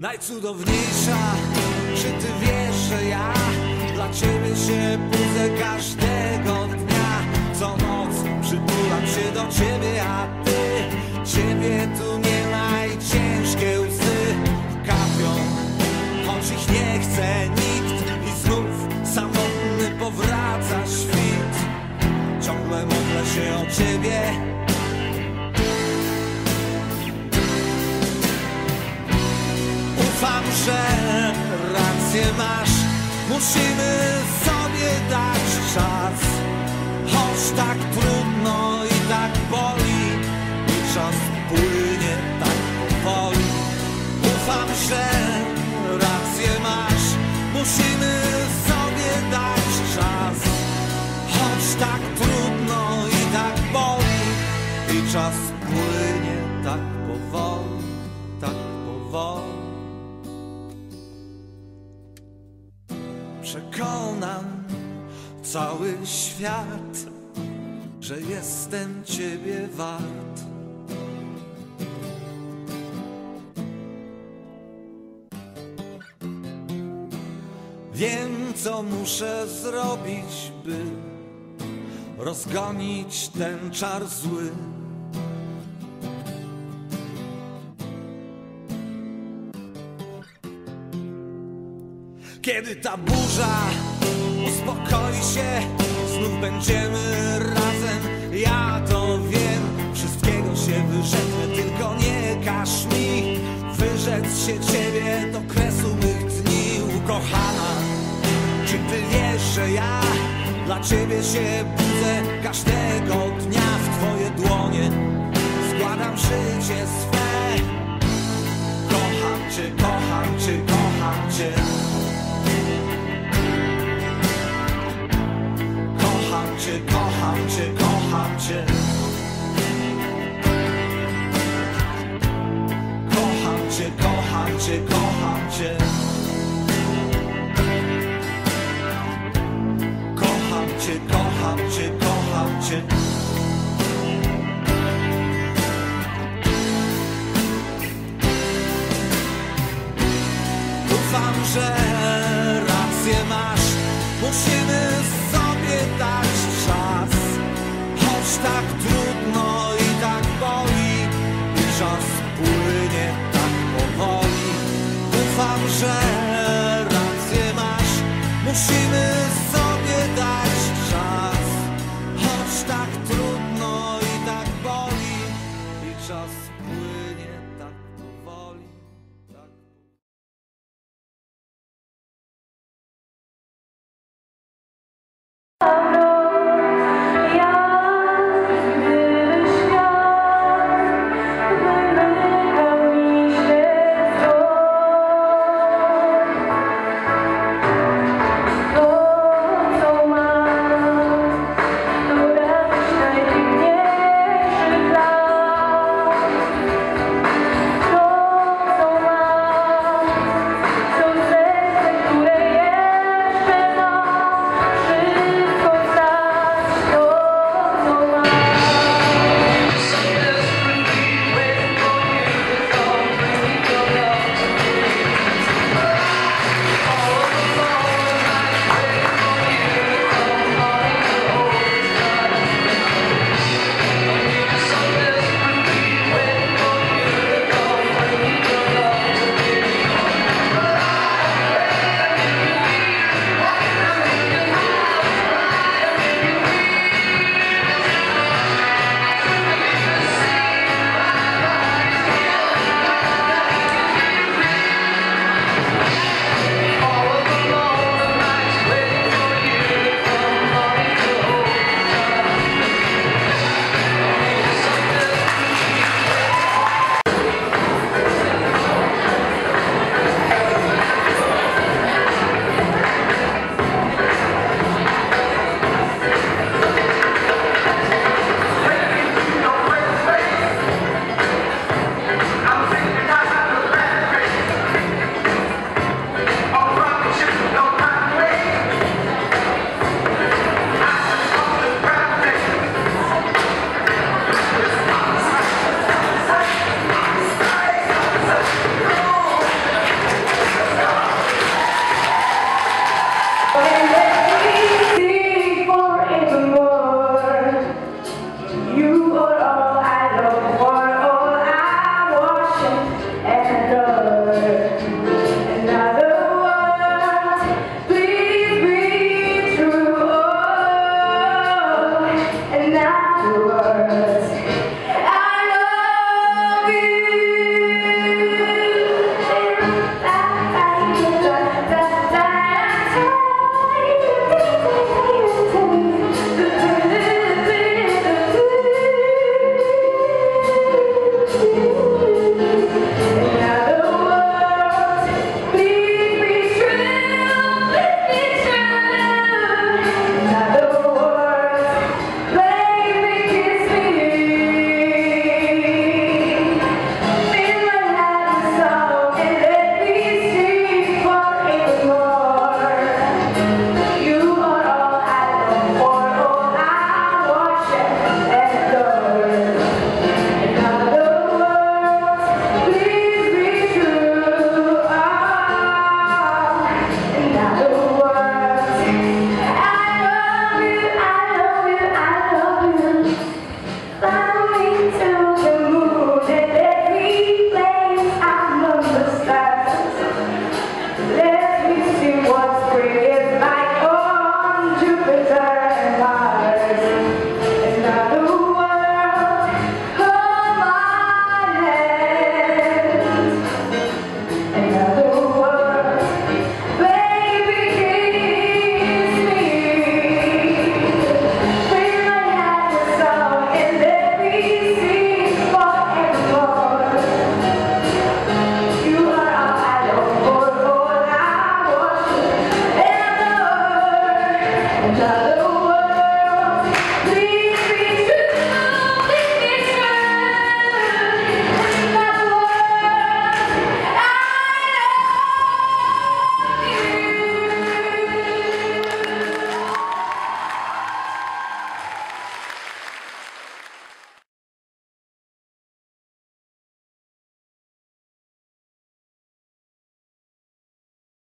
Najcudowniejsza, czy ty wiesz, że ja dla ciebie się budzę każdego dnia? Co noc przytulam się do ciebie, a ty Ciebie tu nie ma i ciężkie łzy kapią. Choć ich nie chce nikt i znów samotny powraca świt. Ciągle modlę się o ciebie rację masz Musimy sobie dać czas. Choć tak trudno i tak boli I czas płynie tak powoli. Ufam, że rację masz Musimy sobie dać czas. Choć tak trudno i tak boli I czas płynie cały świat, że jestem Ciebie wart. Wiem, co muszę zrobić, by rozgonić ten czar zły. Kiedy ta burza uspokoi się, znów będziemy razem. Ja to wiem, wszystkiego się wyrzeknę, tylko nie każ mi wyrzec się ciebie do kresu mych dni, ukochana. Czy ty wiesz, że ja dla ciebie się budzę każdego dnia w twoje dłonie? Składam życie swe. Kocham cię, kocham cię, kocham cię. Cię, kocham cię, kocham cię. Kocham cię, kocham cię, kocham cię. Kocham cię, kocham cię, kocham cię. Ufam, że rację masz Musimy Musimy